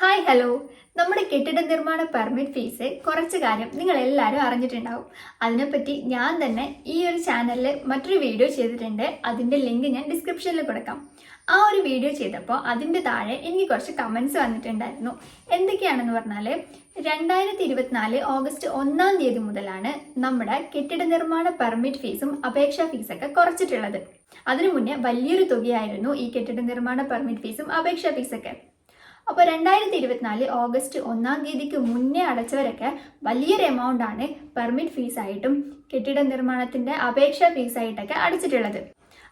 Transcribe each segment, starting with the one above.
Hi hello നമ്മുടെ കെട്ടിട നിർമ്മാണ പെർമിറ്റ് ഫീസ് കുറച്ച് കാര്യം നിങ്ങൾ എല്ലാവരും അറിഞ്ഞിട്ടുണ്ടാവും. അതിനെപ്പറ്റി ഞാൻ തന്നെ ഈ ഒരു ചാനലിൽ മറ്റൊരു വീഡിയോ ചെയ്തിട്ടുണ്ട്. അതിന്റെ ലിങ്ക് ഞാൻ ഡിസ്ക്രിപ്ഷനിൽ കൊടുക്കാം. ആ ഒരു വീഡിയോ ചെയ്തപ്പോൾ അതിന്റെ താഴെ എനിക്ക് കുറച്ച് കമൻസ് വന്നിട്ടുണ്ടായിരുന്നു. എന്തൊക്കെയാണെന്ന് പറഞ്ഞാൽ രണ്ടായിരത്തി ഇരുപത്തിനാല് ഓഗസ്റ്റ് ഒന്നാം തീയതി മുതലാണ് നമ്മുടെ കെട്ടിട നിർമ്മാണ പെർമിറ്റ് ഫീസും അപേക്ഷാ ഫീസൊക്കെ കുറച്ചിട്ടുള്ളത്. അതിനു മുന്നേ വലിയൊരു തുകയായിരുന്നു ഈ കെട്ടിട നിർമ്മാണ പെർമിറ്റ് ഫീസും അപേക്ഷാ ഫീസൊക്കെ അപ്പോൾ രണ്ടായിരത്തി ഇരുപത്തിനാല് ഓഗസ്റ്റ് ഒന്നാം തീയതിക്ക് മുന്നേ അടച്ചവരൊക്കെ വലിയൊരു എമൗണ്ട് ആണ് പെർമിറ്റ് ഫീസായിട്ടും കെട്ടിട നിർമ്മാണത്തിന്റെ അപേക്ഷാ ഫീസായിട്ടൊക്കെ അടച്ചിട്ടുള്ളത്.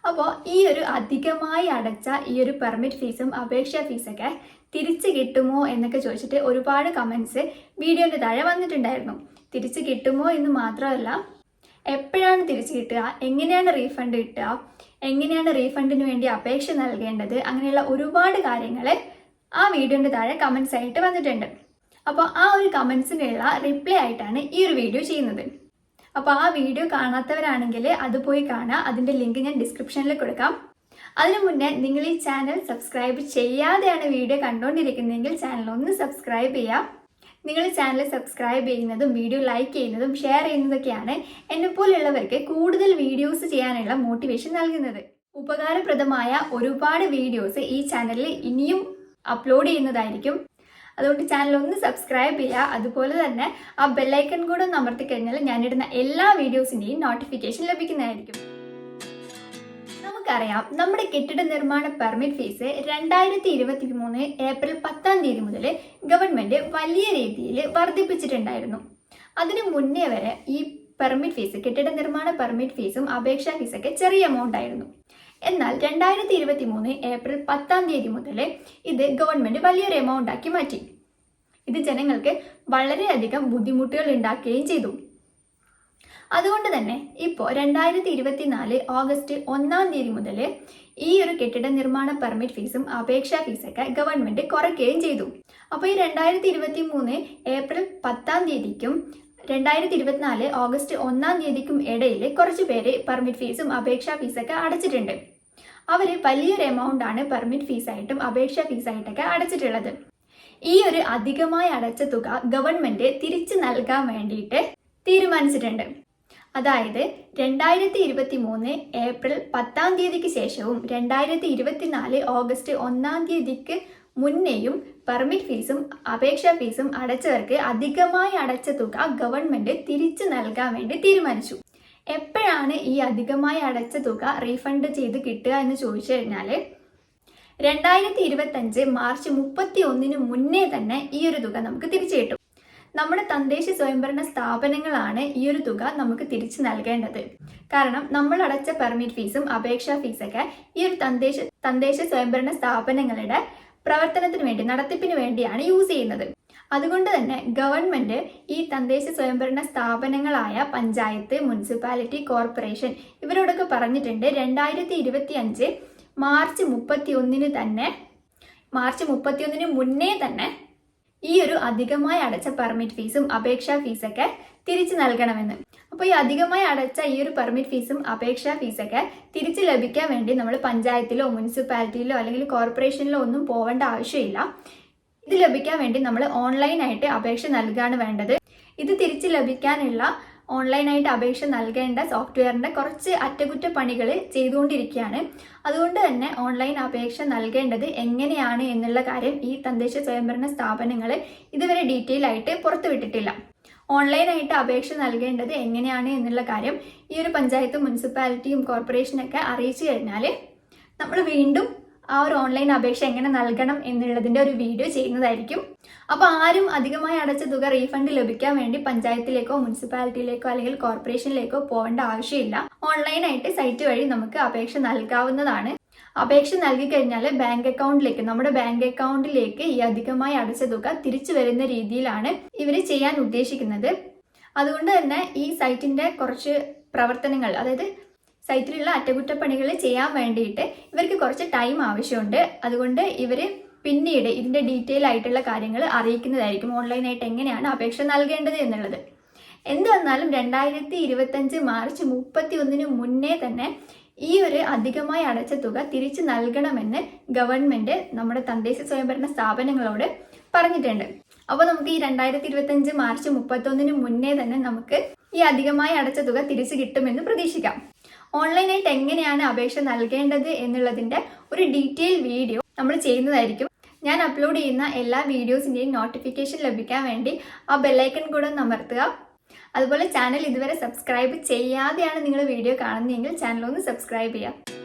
അപ്പോൾ ഈ ഒരു അധികമായി അടച്ച ഈ ഒരു പെർമിറ്റ് ഫീസും അപേക്ഷ ഫീസൊക്കെ തിരിച്ചു കിട്ടുമോ എന്നൊക്കെ ചോദിച്ചിട്ട് ഒരുപാട് കമൻസ് വീഡിയോന്റെ താഴെ വന്നിട്ടുണ്ടായിരുന്നു. തിരിച്ചു കിട്ടുമോ എന്ന് മാത്രമല്ല എപ്പോഴാണ് തിരിച്ചു കിട്ടുക? എങ്ങനെയാണ് റീഫണ്ട് കിട്ടുക? എങ്ങനെയാണ് റീഫണ്ടിന് വേണ്ടി അപേക്ഷ നൽകേണ്ടത്? അങ്ങനെയുള്ള ഒരുപാട് കാര്യങ്ങൾ ആ വീഡിയോന്റെ താഴെ കമന്റ്സ് ആയിട്ട് വന്നിട്ടുണ്ട്. അപ്പോൾ ആ ഒരു കമൻസിനുള്ള റിപ്ലൈ ആയിട്ടാണ് ഈ ഒരു വീഡിയോ ചെയ്യുന്നത്. അപ്പോൾ ആ വീഡിയോ കാണാത്തവരാണെങ്കിൽ അത് പോയി കാണാം. അതിന്റെ ലിങ്ക് ഞാൻ ഡിസ്ക്രിപ്ഷനിൽ കൊടുക്കാം. അതിനു മുന്നേ നിങ്ങൾ ഈ ചാനൽ സബ്സ്ക്രൈബ് ചെയ്യാതെയാണ് വീഡിയോ കണ്ടുകൊണ്ടിരിക്കുന്നതെങ്കിൽ ചാനൽ ഒന്ന് സബ്സ്ക്രൈബ് ചെയ്യാം. നിങ്ങൾ ചാനൽ സബ്സ്ക്രൈബ് ചെയ്യുന്നതും വീഡിയോ ലൈക്ക് ചെയ്യുന്നതും ഷെയർ ചെയ്യുന്നതൊക്കെയാണ് എന്നെ പോലെയുള്ളവർക്ക് കൂടുതൽ വീഡിയോസ് ചെയ്യാനുള്ള മോട്ടിവേഷൻ നൽകുന്നത്. ഉപകാരപ്രദമായ ഒരുപാട് വീഡിയോസ് ഈ ചാനലിൽ ഇനിയും അപ്ലോഡ് ചെയ്യുന്നതായിരിക്കും. അതുകൊണ്ട് ചാനൽ ഒന്ന് സബ്സ്ക്രൈബ് ചെയ്യുക. അതുപോലെ തന്നെ ആ ബെല്ലൈക്കൺ കൂടെ ഒന്ന് അമർത്തി കഴിഞ്ഞാൽ ഞാനിടുന്ന എല്ലാ വീഡിയോസിന്റെയും നോട്ടിഫിക്കേഷൻ ലഭിക്കുന്നതായിരിക്കും. നമുക്കറിയാം നമ്മുടെ കെട്ടിട നിർമ്മാണ പെർമിറ്റ് ഫീസ് രണ്ടായിരത്തി ഇരുപത്തി മൂന്ന് ഏപ്രിൽ പത്താം തീയതി മുതൽ ഗവൺമെന്റ് വലിയ രീതിയിൽ വർദ്ധിപ്പിച്ചിട്ടുണ്ടായിരുന്നു. അതിനു മുന്നേ വരെ ഈ പെർമിറ്റ് ഫീസ് കെട്ടിട നിർമ്മാണ പെർമിറ്റ് ഫീസും അപേക്ഷാ ഫീസൊക്കെ ചെറിയ എമൗണ്ട് ആയിരുന്നു. എന്നാൽ രണ്ടായിരത്തി ഇരുപത്തി മൂന്ന് ഏപ്രിൽ പത്താം തീയതി മുതൽ ഇത് ഗവൺമെന്റ് വലിയൊരു എമൗണ്ട് ആക്കി മാറ്റി. ഇത് ജനങ്ങൾക്ക് വളരെയധികം ബുദ്ധിമുട്ടുകൾ ഉണ്ടാക്കുകയും ചെയ്തു. അതുകൊണ്ട് തന്നെ ഇപ്പോൾ രണ്ടായിരത്തി ഇരുപത്തിനാല് ഓഗസ്റ്റ് ഒന്നാം തീയതി മുതൽ ഈ ഒരു കെട്ടിട നിർമ്മാണ പെർമിറ്റ് ഫീസും അപേക്ഷാ ഫീസൊക്കെ ഗവൺമെന്റ് കുറയ്ക്കുകയും ചെയ്തു. അപ്പോൾ ഈ രണ്ടായിരത്തി ഇരുപത്തി മൂന്ന് ഏപ്രിൽ പത്താം തീയതിക്കും രണ്ടായിരത്തി ഇരുപത്തിനാല് ഓഗസ്റ്റ് ഒന്നാം തീയതിക്കും ഇടയിൽ കുറച്ച് പേര് പെർമിറ്റ് ഫീസും അപേക്ഷാ ഫീസൊക്കെ അടച്ചിട്ടുണ്ട്. അവർ വലിയൊരു എമൗണ്ട് ആണ് പെർമിറ്റ് ഫീസായിട്ടും അപേക്ഷാ ഫീസായിട്ടൊക്കെ അടച്ചിട്ടുള്ളത്. ഈ ഒരു അധികമായി അടച്ച തുക ഗവൺമെന്റ് തിരിച്ചു നൽകാൻ വേണ്ടിയിട്ട് തീരുമാനിച്ചിട്ടുണ്ട്. അതായത് രണ്ടായിരത്തി ഇരുപത്തി മൂന്ന് ഏപ്രിൽ പത്താം തീയതിക്ക് ശേഷവും രണ്ടായിരത്തി ഇരുപത്തിനാല് ഓഗസ്റ്റ് ഒന്നാം തീയതിക്ക് മുന്നേയും പെർമിറ്റ് ഫീസും അപേക്ഷാ ഫീസും അടച്ചവർക്ക് അധികമായി അടച്ച തുക ഗവൺമെന്റ് തിരിച്ചു നൽകാൻ വേണ്ടി തീരുമാനിച്ചു. എപ്പോഴാണ് ഈ അധികമായി അടച്ച തുക റീഫണ്ട് ചെയ്ത് കിട്ടുക എന്ന് ചോദിച്ചു കഴിഞ്ഞാൽ രണ്ടായിരത്തി ഇരുപത്തഞ്ച് മാർച്ച് മുപ്പത്തി ഒന്നിന് മുന്നേ തന്നെ ഈ ഒരു തുക നമുക്ക് തിരിച്ചു കിട്ടും. നമ്മുടെ തദ്ദേശ സ്വയംഭരണ സ്ഥാപനങ്ങളാണ് ഈ ഒരു തുക നമുക്ക് തിരിച്ചു നൽകേണ്ടത്. കാരണം നമ്മൾ അടച്ച പെർമിറ്റ് ഫീസും അപേക്ഷാ ഫീസൊക്കെ ഈ ഒരു തദ്ദേശ തദ്ദേശ സ്വയംഭരണ സ്ഥാപനങ്ങളുടെ പ്രവർത്തനത്തിന് വേണ്ടി നടത്തിപ്പിന് വേണ്ടിയാണ് യൂസ് ചെയ്യുന്നത്. അതുകൊണ്ട് തന്നെ ഗവൺമെന്റ് ഈ തദ്ദേശ സ്വയംഭരണ സ്ഥാപനങ്ങളായ പഞ്ചായത്ത് മുനിസിപ്പാലിറ്റി കോർപ്പറേഷൻ ഇവരോടൊക്കെ പറഞ്ഞിട്ടുണ്ട് രണ്ടായിരത്തി ഇരുപത്തി അഞ്ച് മാർച്ച് മുപ്പത്തി ഒന്നിന് തന്നെ മാർച്ച് മുപ്പത്തി ഒന്നിന് മുന്നേ തന്നെ ഈ ഒരു അധികമായി അടച്ച പെർമിറ്റ് ഫീസും അപേക്ഷാ ഫീസൊക്കെ തിരിച്ചു നൽകണമെന്ന്. അപ്പോൾ ഈ അധികമായി അടച്ച ഈ ഒരു പെർമിറ്റ് ഫീസും അപേക്ഷാ ഫീസൊക്കെ തിരിച്ചു ലഭിക്കാൻ വേണ്ടി നമ്മൾ പഞ്ചായത്തിലോ മുനിസിപ്പാലിറ്റിയിലോ അല്ലെങ്കിൽ കോർപ്പറേഷനിലോ ഒന്നും പോകേണ്ട ആവശ്യമില്ല. ഇത് ലഭിക്കാൻ വേണ്ടി നമ്മൾ ഓൺലൈനായിട്ട് അപേക്ഷ നൽകുകയാണ് വേണ്ടത്. ഇത് തിരിച്ച് ലഭിക്കാനുള്ള ഓൺലൈനായിട്ട് അപേക്ഷ നൽകേണ്ട സോഫ്റ്റ്വെയറിന്റെ കുറച്ച് അറ്റകുറ്റപ്പണികൾ ചെയ്തുകൊണ്ടിരിക്കുകയാണ്. അതുകൊണ്ട് തന്നെ ഓൺലൈൻ അപേക്ഷ നൽകേണ്ടത് എങ്ങനെയാണ് എന്നുള്ള കാര്യം ഈ തദ്ദേശ സ്വയംഭരണ സ്ഥാപനങ്ങൾ ഇതുവരെ ഡീറ്റെയിൽ ആയിട്ട് പുറത്തുവിട്ടിട്ടില്ല. ഓൺലൈനായിട്ട് അപേക്ഷ നൽകേണ്ടത് എങ്ങനെയാണ് എന്നുള്ള കാര്യം ഈ ഒരു പഞ്ചായത്തും മുനിസിപ്പാലിറ്റിയും കോർപ്പറേഷനൊക്കെ അറിയിച്ചു കഴിഞ്ഞാൽ നമ്മൾ വീണ്ടും ആ ഒരു ഓൺലൈൻ അപേക്ഷ എങ്ങനെ നൽകണം എന്നുള്ളതിന്റെ ഒരു വീഡിയോ ചെയ്യുന്നതായിരിക്കും. അപ്പോൾ ആരും അധികമായി അടച്ച തുക റീഫണ്ട് ലഭിക്കാൻ വേണ്ടി പഞ്ചായത്തിലേക്കോ മുനിസിപ്പാലിറ്റിയിലേക്കോ അല്ലെങ്കിൽ കോർപ്പറേഷനിലേക്കോ പോകേണ്ട ആവശ്യമില്ല. ഓൺലൈനായിട്ട് സൈറ്റ് വഴി നമുക്ക് അപേക്ഷ നൽകാവുന്നതാണ്. അപേക്ഷ നൽകി കഴിഞ്ഞാൽ ബാങ്ക് അക്കൗണ്ടിലേക്ക് നമ്മുടെ ബാങ്ക് അക്കൗണ്ടിലേക്ക് ഈ അധികമായി അടച്ച തുക തിരിച്ചു വരുന്ന രീതിയിലാണ് ഇവർ ചെയ്യാൻ ഉദ്ദേശിക്കുന്നത്. അതുകൊണ്ട് തന്നെ ഈ സൈറ്റിന്റെ കുറച്ച് പ്രവർത്തനങ്ങൾ അതായത് സൈറ്റിലുള്ള അറ്റകുറ്റപ്പണികൾ ചെയ്യാൻ വേണ്ടിയിട്ട് ഇവർക്ക് കുറച്ച് ടൈം ആവശ്യമുണ്ട്. അതുകൊണ്ട് ഇവർ പിന്നീട് ഇതിന്റെ ഡീറ്റെയിൽ ആയിട്ടുള്ള കാര്യങ്ങൾ അറിയിക്കുന്നതായിരിക്കും ഓൺലൈനായിട്ട് എങ്ങനെയാണ് അപേക്ഷ നൽകേണ്ടത് എന്നുള്ളത്. എന്ത് വന്നാലും രണ്ടായിരത്തി ഇരുപത്തഞ്ച് മാർച്ച് മുപ്പത്തി ഒന്നിന് മുന്നേ തന്നെ ഈ ഒരു അധികമായി അടച്ച തുക തിരിച്ചു നൽകണമെന്ന് ഗവൺമെന്റ് നമ്മുടെ തദ്ദേശ സ്വയംഭരണ സ്ഥാപനങ്ങളോട് പറഞ്ഞിട്ടുണ്ട്. അപ്പോൾ നമുക്ക് ഈ രണ്ടായിരത്തി ഇരുപത്തഞ്ച് മാർച്ച് മുപ്പത്തൊന്നിന് മുന്നേ തന്നെ നമുക്ക് ഈ അധികമായി അടച്ച തുക തിരിച്ചു കിട്ടുമെന്ന് പ്രതീക്ഷിക്കാം. ഓൺലൈനായിട്ട് എങ്ങനെയാണ് അപേക്ഷ നൽകേണ്ടത് എന്നുള്ളതിന്റെ ഒരു ഡീറ്റെയിൽ വീഡിയോ നമ്മൾ ചെയ്യുന്നതായിരിക്കും. ഞാൻ അപ്ലോഡ് ചെയ്യുന്ന എല്ലാ വീഡിയോസിന്റെയും നോട്ടിഫിക്കേഷൻ ലഭിക്കാൻ വേണ്ടി ആ ബെല്ലൈക്കൺ കൂടെ ഒന്ന് അമർത്തുക. അതുപോലെ ചാനൽ ഇതുവരെ സബ്സ്ക്രൈബ് ചെയ്യാതെയാണ് നിങ്ങൾ വീഡിയോ കാണുന്നതെങ്കിൽ ചാനൽ ഒന്ന് സബ്സ്ക്രൈബ് ചെയ്യുക.